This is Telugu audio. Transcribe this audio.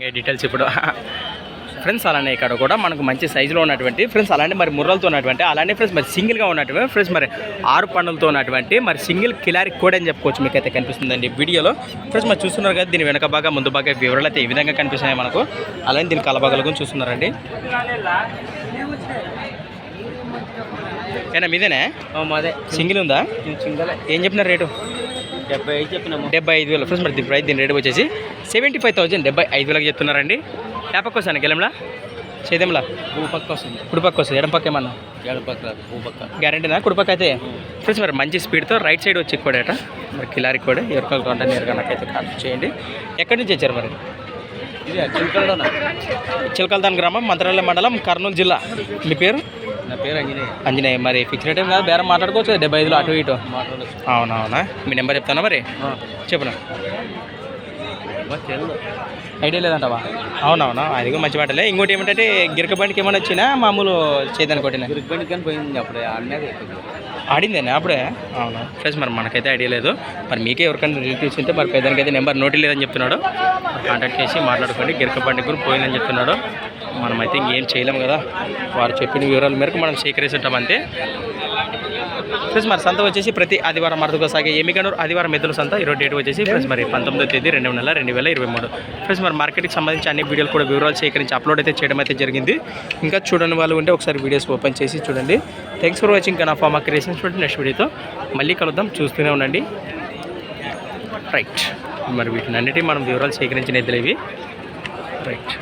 ఇంకా డీటెయిల్స్ ఇప్పుడు. ఫ్రెండ్స్ అలానే ఇక్కడ కూడా మనకు మంచి సైజులో ఉన్నటువంటి ఫ్రెండ్స్ అలానే మరి ముర్రలతో ఉన్నటువంటి అలానే ఫ్రెండ్స్ మరి సింగిల్గా ఉన్నటువంటి ఫ్రెండ్స్ మరి ఆరు పండులతో ఉన్నటువంటి మరి సింగిల్ కిలారి కోడ్ అని చెప్పుకోవచ్చు మీకు అయితే కనిపిస్తుందండి వీడియోలో. ఫ్రెండ్స్ మరి చూస్తున్నారు కదా దీని వెనక బాగా ముందు బాగా వివరాలు అయితే ఈ విధంగా కనిపిస్తున్నాయి మనకు. అలానే దీని కలబాగల గురించి చూస్తున్నారండి. ఏనా మీదేనే? మాదే. సింగిల్ ఉందా? సింగల్ ఏం చెప్పినారు రేటు? డెబ్బై ఐదు చెప్పినాము. డెబ్బై ఐదు వేలు. ఫ్రెండ్స్ మరి ప్రైస్ దీని రేట్ వచ్చేసి సెవెంటీ ఫైవ్ థౌసండ్ డెబ్బై ఐదు వేలకు చెప్తున్నారండి. లేపక్క వస్తాను గెలంలా? చేదేంలా? భూ పక్క వస్తుంది. కుడిపక్క వస్తుంది. ఎడం పక్క ఏమన్నా? ఏడు పక్క భూ పక్క గ్యారంటీనా కుడిపక్క అయితే ఫ్రెండ్స్ మరి మంచి స్పీడ్తో రైట్ సైడ్ వచ్చి కోడేట మరి కిలారి కోడే ఎవరికల్ కొంట నేరుగా నాకైతే కాంటాక్ట్ చేయండి. ఎక్కడి నుంచి వచ్చారు మరి? చిలకల్దాన్ గ్రామం మంత్రాలయ మండలం కర్నూలు జిల్లా. మీ పేరు? నా పేరు అంజనేయ అంజనేయ మరి ఫిక్స్ రేట్ ఏం కాదు బేరం మాట్లాడుకోవచ్చు డెబ్బై ఐదులో అటు ఇటు. అవునవునా? మీ నెంబర్ చెప్తానా మరి? చెప్పునా? ఐడియా లేదంటవా? అవునవునా? అది కూడా మంచి మాటలే. ఇంకోటి ఏమిటంటే గిరక బండికి ఏమైనా వచ్చినా మామూలు చేద్దానికి కొట్టిన. గిరిబండి కానీ పోయింది అప్పుడే అన్నది ఆడిందేనా అప్పుడే? అవును. ఫ్రెండ్స్ మరి మనకైతే ఐడియా లేదు. మరి మీకే ఎవరికైనా రిలేటివ్స్ ఉంటే మరి పెద్దనికి అయితే నెంబర్ నోటి లేదని చెప్తున్నాడు. కాంటాక్ట్ చేసి మాట్లాడుకోండి. గిరక బండి కూడా పోయిందని చెప్తున్నాడు. మనమైతే ఇంకేం చేయలేం కదా. వారు చెప్పిన వివరాల మేరకు మనం స్వీకరిస్తుంటాం ఉంటాం ఫ్రెండ్స్ మరి సంత వచ్చేసి ప్రతి ఆదివారం మరదుగా సాగే ఎమిగనూరు ఆదివారం మెద్దుల సంత. ఈరోజు డేట్ వచ్చేసి ఫ్రెండ్స్ మరి పంతొమ్మిదో తేదీ రెండు నెల రెండు వేల ఇరవై మూడు. ప్లస్ మరి మార్కెట్కి సంబంధించి అన్ని వీడియోలు కూడా వివరాలు సేకరించి అప్లోడ్ అయితే చేయడం అయితే జరిగింది. ఇంకా చూడని వాళ్ళు ఉంటే ఒకసారి వీడియోస్ ఓపెన్ చేసి చూడండి. థ్యాంక్స్ ఫర్ వాచింగ్ నా ఫార్మా క్రియేషన్స్ నెక్స్ట్ వీడియోతో మళ్ళీ కలుద్దాం. చూస్తూనే ఉండండి. రైట్ మరి వీటిని అన్నిటి మనం వివరాలు సేకరించిన ఇద్దరు ఇవి రైట్